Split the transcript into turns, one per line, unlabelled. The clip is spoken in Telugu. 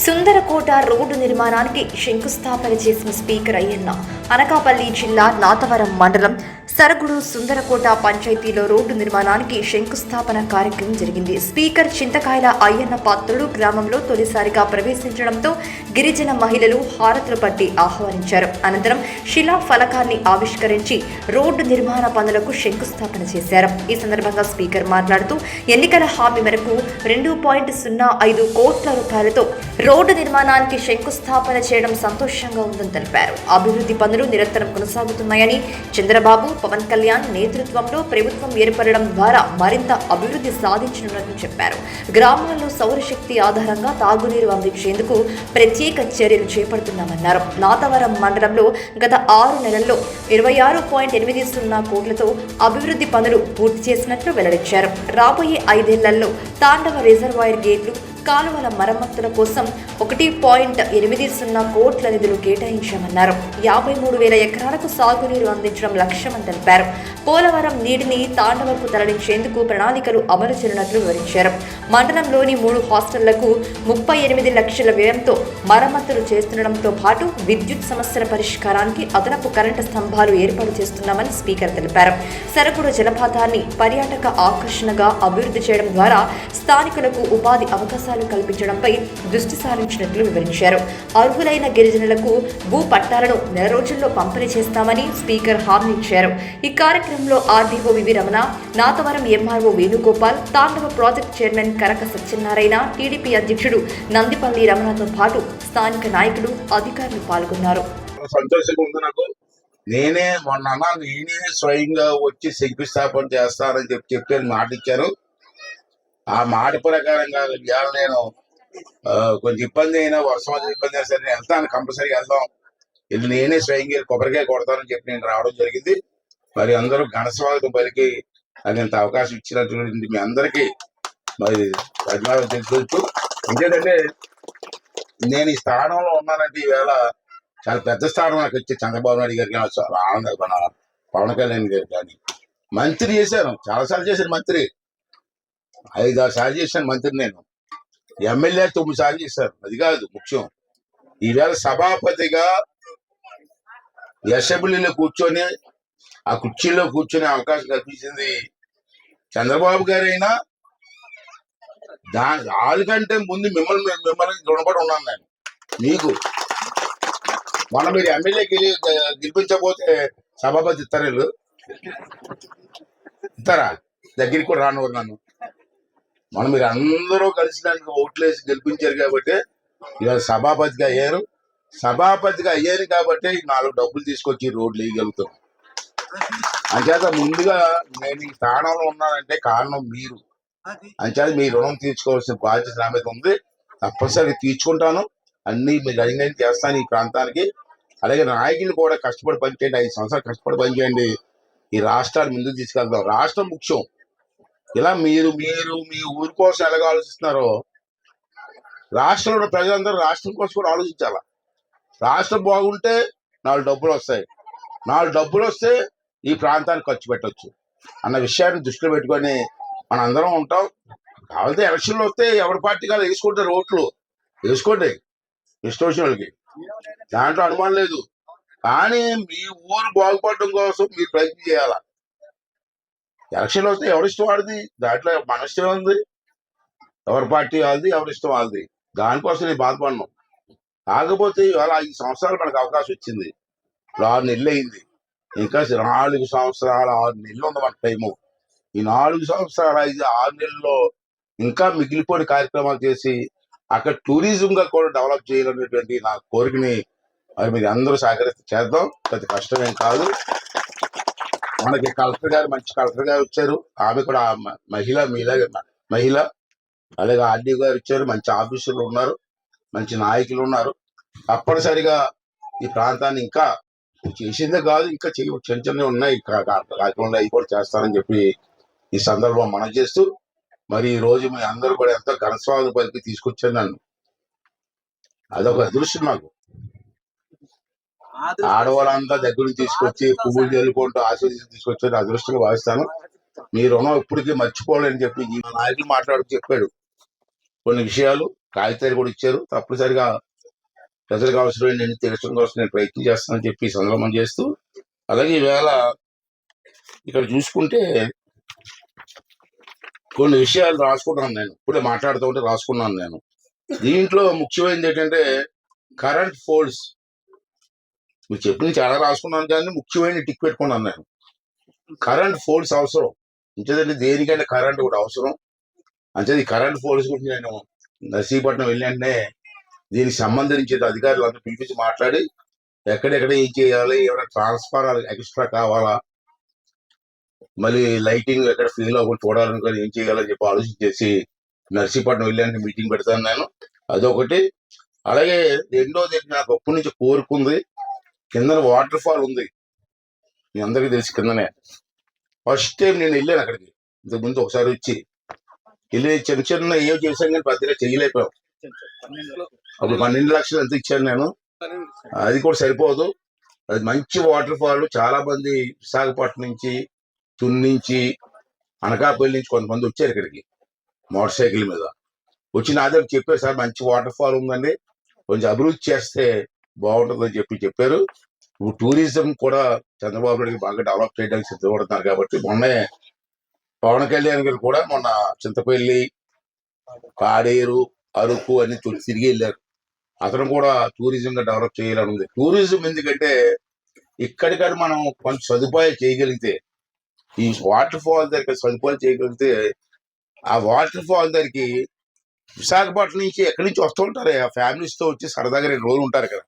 సుందరకోట రోడ్డు నిర్మాణానికి శంకుస్థాపన చేసిన స్పీకర్ అయ్యన్న అనకాపల్లి జిల్లా నాతవరం మండలం సరగుడు సుందరకోట పంచాయతీలో రోడ్డు నిర్మాణానికి శంకుస్థాపన కార్యక్రమం జరిగింది. స్పీకర్ చింతకాయల అయ్యన్న పాత్రుడు గ్రామంలో తొలిసారిగా ప్రవేశించడంతో గిరిజన మహిళలు హారతులు పట్టి ఆహ్వానించారు. అనంతరం శిలా ఫలకాన్ని ఆవిష్కరించి రోడ్డు నిర్మాణ పనులకు శంకుస్థాపన చేశారు. ఈ సందర్భంగా స్పీకర్ మాట్లాడుతూ ఎన్నికల హామీ మేరకు రెండు పాయింట్ సున్నా ఐదు కోట్ల రూపాయలతో రోడ్డు నిర్మాణానికి శంకుస్థాపన చేయడం సంతోషంగా ఉందని తెలిపారు. అభివృద్ధి పనులు నిరంతరం కొనసాగుతున్నాయని చంద్రబాబు పవన్ కళ్యాణ్ నేతృత్వంలో ప్రభుత్వం ఏర్పడడం ద్వారా మరింత అభివృద్ధి సాధించనున్నట్లు చెప్పారు. గ్రామాల్లో సౌరశక్తి ఆధారంగా తాగునీరు అందించేందుకు ప్రత్యేక చర్యలు చేపడుతున్నామన్నారు. నాతవరం మండలంలో గత ఆరు నెలల్లో ఇరవై ఆరు పాయింట్ ఎనిమిది సున్నా కోట్లతో అభివృద్ధి పనులు పూర్తి చేసినట్లు వెల్లడించారు. రాబోయే ఐదేళ్ళలో తాండవ రిజర్వాయర్ గేట్లు కాలువల మరమ్మతుల కోసం ఒకటి పాయింట్ ఎనిమిది సున్నా కోట్ల నిధులు కేటాయించామన్నారు. యాభై మూడు వేల ఎకరాలకు సాగునీరు అందించడం లక్ష్యమని తెలిపారు. పోలవరం నీటిని తాండవకు తరలించేందుకు ప్రణాళికలు అమలు చేయనున్నట్లు వివరించారు. మండలంలోని మూడు హాస్టళ్ళకు ముప్పై ఎనిమిది లక్షల వ్యయంతో మరమ్మతులు చేస్తుండడంతో పాటు విద్యుత్ సమస్యల పరిష్కారానికి అదనపు కరెంటు స్తంభాలు ఏర్పాటు చేస్తున్నామని స్పీకర్ తెలిపారు. సరకుడు జలపాతాన్ని పర్యాటక ఆకర్షణగా అభివృద్ధి చేయడం ద్వారా స్థానికులకు ఉపాధి అవకాశాలు కల్పించడంపై దృష్టి సారించినట్లు వివరించారు. అర్హులైన గిరిజనులకు భూ పట్టాలను నెల రోజుల్లో పంపిణీ చేస్తామని స్పీకర్ హామీ ఇచ్చారు. ఈ కార్యక్రమంలో RDO V V Ramana Nathavaram MRO Venugopal Tandava project chairman Karaka Satyanarayana TDP అధ్యక్షుడు నందిపల్లి రమణతో పాటు స్థానిక నాయకులు అధికారులు పాల్గొన్నారు.
నేనే మొన్న నేనే స్వయంగా వచ్చి శంకుస్థాపన చేస్తానని చెప్పి చెప్పి మాట ఇచ్చాను ఆ మాట ప్రకారంగా ఇవాళ నేను ఆ, కొంచెం ఇబ్బంది అయినా వర్షం వచ్చి ఇబ్బంది అయినా సరే నేను వెళ్తాను కంపల్సరీ వెళ్దాం. ఇది నేనే స్వయంగా కొబ్బరికాయ కొడతానని చెప్పి నేను రావడం జరిగింది. మరి అందరూ ఘన స్వాగతం పలికి నాకు ఇంత అవకాశం ఇచ్చినటువంటి మీ అందరికీ మరి ధన్యవాదాలు తెలుసుకోవచ్చు ఎందుకంటే నేను ఈ స్థానంలో ఉన్నానంటే ఈవేళ చాలా పెద్ద స్థానం నాకు వచ్చి చంద్రబాబు నాయుడు గారికి చాలా ఆనందం మన పవన్ కళ్యాణ్ గారు కానీ మంత్రి చేశాను. చాలాసార్లు చేశాను మంత్రి. ఐదు ఆరు సార్లు చేశాను మంత్రి నేను. ఎమ్మెల్యే తొమ్మిది సార్లు చేశాను అది కాదు ముఖ్యం. ఈవేళ సభాపతిగా అసెంబ్లీలో కూర్చొని ఆ కుర్చీలో కూర్చొని అవకాశం కల్పించింది చంద్రబాబు గారైనా. దా వాళ్ళకంటే ముందు మిమ్మల్ని మిమ్మల్ని రుణపడి ఉన్నాను నేను. మీకు. మొన్న మీరు ఎమ్మెల్యేకి గెలిపించబోతే సభాపతి ఇస్తారు ఇస్తారా దగ్గరికి కూడా రానివ్వరు నన్ను. మనం మీరు అందరూ కలిసి దానికి ఓట్లేసి గెలిపించారు కాబట్టి ఇవాళ సభాపతిగా అయ్యారు. సభాపతిగా అయ్యారు కాబట్టి నాలుగు డబ్బులు తీసుకొచ్చి రోడ్లు వేయగలుగుతాం. అంచేత ముందుగా నేను ఈ స్థానంలో ఉన్నానంటే కారణం మీరు. అంచేత మీ రుణం తీర్చుకోవాల్సిన బాధ్యత నా మీద ఉంది. తప్పనిసరిగా తీర్చుకుంటాను. అన్ని మీరు అడిగిన చేస్తాను ఈ ప్రాంతానికి. అలాగే నాయకులు కూడా కష్టపడి పనిచేయండి. ఐదు సంవత్సరాలు కష్టపడి పనిచేయండి. ఈ రాష్ట్రాన్ని ముందుకు తీసుకెళ్తాం రాష్ట్రం ముఖ్యం. ఇలా మీరు మీరు మీ ఊరి కోసం ఎలాగ ఆలోచిస్తున్నారో రాష్ట్రంలో ఉన్న ప్రజలందరూ రాష్ట్రం కోసం కూడా ఆలోచించాల. రాష్ట్రం బాగుంటే నాలుగు డబ్బులు వస్తాయి. నాలుగు డబ్బులు వస్తే ఈ ప్రాంతానికి ఖర్చు పెట్టొచ్చు అన్న విషయాన్ని దృష్టిలో పెట్టుకొని మన అందరం ఉంటాం. కావాలంటే ఎలక్షన్లు వస్తే ఎవరి పార్టీ కాదు వేసుకుంటారు ఓట్లు వేసుకోండి. ఇష్టం వాళ్ళకి. దాంట్లో అనుమానం లేదు. కానీ మీ ఊరు బాగుపడడం కోసం మీరు ప్రయత్నం చేయాలా? ఎలక్షన్ వస్తే ఎవరి ఇష్టం వాడిది దాంట్లో మన ఇష్టం ఉంది. ఎవరి పార్టీ వాళ్ళది ఎవరి ఇష్టం వాళ్ళది. దానికోసం నేను బాధపడను. కాకపోతే ఇవాళ ఐదు సంవత్సరాలు మనకు అవకాశం వచ్చింది. ఆరు నెలలు అయింది. ఇంకా నాలుగు సంవత్సరాలు ఆరు నెలలు ఉంది మన టైము. ఈ నాలుగు సంవత్సరాలు ఐదు ఆరు నెలల్లో ఇంకా మిగిలిపోయిన కార్యక్రమాలు చేసి అక్కడ టూరిజం గా కూడా డెవలప్ చేయాలనేటువంటి నా కోరికని మరి మీరు అందరూ సహకరిస్తే చేద్దాం. పెద్ద కష్టమేం కాదు. మనకి కలెక్టర్ గారు మంచి కలెక్టర్ గారు వచ్చారు. ఆమె కూడా మహిళ మీలాగే మహిళ. అలాగే ఆర్డీ గారు వచ్చారు. మంచి ఆఫీసర్లు ఉన్నారు. మంచి నాయకులు ఉన్నారు. తప్పనిసరిగా ఈ ప్రాంతాన్ని ఇంకా చేసిందే కాదు ఇంకా చేయ చిన్న చిన్నవి ఉన్నాయి. కార్యక్రమంలో అవి కూడా చేస్తానని చెప్పి ఈ సందర్భం మనం చేస్తూ మరి ఈ రోజు మీ అందరూ కూడా ఎంతో ఘనస్వామి పలికి తీసుకొచ్చారు నన్ను. అదొక అదృష్టం నాకు. ఆడవాళ్ళంతా దగ్గర నుంచి తీసుకొచ్చి పువ్వులు చల్లుకుంటూ ఆశీర్వదించి తీసుకొచ్చి అదృష్టంగా భావిస్తాను. మీ రుణం ఇప్పటికీ మర్చిపోలేని చెప్పి నాయకులు మాట్లాడుతూ చెప్పాడు. కొన్ని విషయాలు కాగితాలు కూడా ఇచ్చారు. తప్పనిసరిగా ప్రజలకు అవసరమైన తీర్చడం కోసం నేను ప్రయత్నం చేస్తానని చెప్పి సందర్భం చేస్తూ అలాగే ఈవేళ ఇక్కడ చూసుకుంటే కొన్ని విషయాలు రాసుకున్నాను నేను. ఇప్పుడే మాట్లాడుతూ ఉంటే రాసుకున్నాను నేను. దీంట్లో ముఖ్యమైనది ఏంటంటే కరెంట్ ఫోల్డ్స్ మీరు చెప్పింది చాలా రాసుకున్నాను కానీ ముఖ్యమైన టిక్ పెట్టుకున్నాను నేను కరెంట్ ఫోర్స్ అవసరం. ఇంకేదంటే దేనికైనా కరెంట్ కూడా అవసరం. అంతేది కరెంట్ ఫోర్స్ గురించి నేను నర్సీపట్నం వెళ్ళి వెంటనే దీనికి సంబంధించిన అధికారులు అందరూ పిలిపించి మాట్లాడి ఎక్కడెక్కడ ఏం చేయాలి ఏమైనా ట్రాన్స్ఫర్ ఎక్స్ట్రా కావాలా మళ్ళీ లైటింగ్ ఎక్కడ ఫెయిల్ అవ్వకుండా చూడాలనుకుని ఏం చేయాలని చెప్పి ఆలోచించేసి నర్సీపట్నం వెళ్ళి మీటింగ్ పెడతాను నేను అదొకటి. అలాగే రెండోది నాకు అప్పటి నుంచి కోరుకుంది కింద వాటర్ ఫాల్ ఉంది. మీ అందరికీ తెలిసి కిందనే. ఫస్ట్ టైం నేను వెళ్ళాను అక్కడికి. ఇంతకు ముందు ఒకసారి వచ్చి. వెళ్ళి చిన్న చిన్న ఏం చేశాను కానీ పెద్దగా చేయలేకపోయాం. అప్పుడు పన్నెండు లక్షలు ఎంత ఇచ్చాను నేను? అది కూడా సరిపోదు. అది మంచి వాటర్ ఫాల్ చాలా మంది విశాఖపట్నం నుంచి తున్నించి నుంచి అనకాపల్లి నుంచి కొంతమంది వచ్చారు ఇక్కడికి. మోటార్ సైకిల్ మీద. వచ్చి నా దగ్గర చెప్పారు సార్ మంచి వాటర్ ఫాల్ ఉందండి. కొంచెం అభివృద్ధి చేస్తే బాగుంటుందని చెప్పి చెప్పారు. ఇప్పుడు టూరిజం కూడా చంద్రబాబు నాయుడు బాగా డెవలప్ చేయడానికి సిద్ధపడుతున్నారు కాబట్టి మొన్నే పవన్ కళ్యాణ్ గారు కూడా మొన్న చింతపల్లి కాడేరు అరకు అన్ని తుడి- తిరిగి వెళ్ళారు. అతను కూడా టూరిజం గా డెవలప్ చేయాలని ఉంది. టూరిజం ఎందుకంటే ఇక్కడిక్కడ మనం కొంచెం సదుపాయాలు చేయగలిగితే ఈ వాటర్ ఫాల్ దగ్గర సదుపాయాలు చేయగలిగితే ఆ వాటర్ ఫాల్ దగ్గరికి విశాఖపట్నం నుంచి ఎక్కడి నుంచి వస్తూ ఉంటారు? ఆ ఫ్యామిలీస్తో వచ్చి సరదాగా రెండు రోజులు ఉంటారు కదా.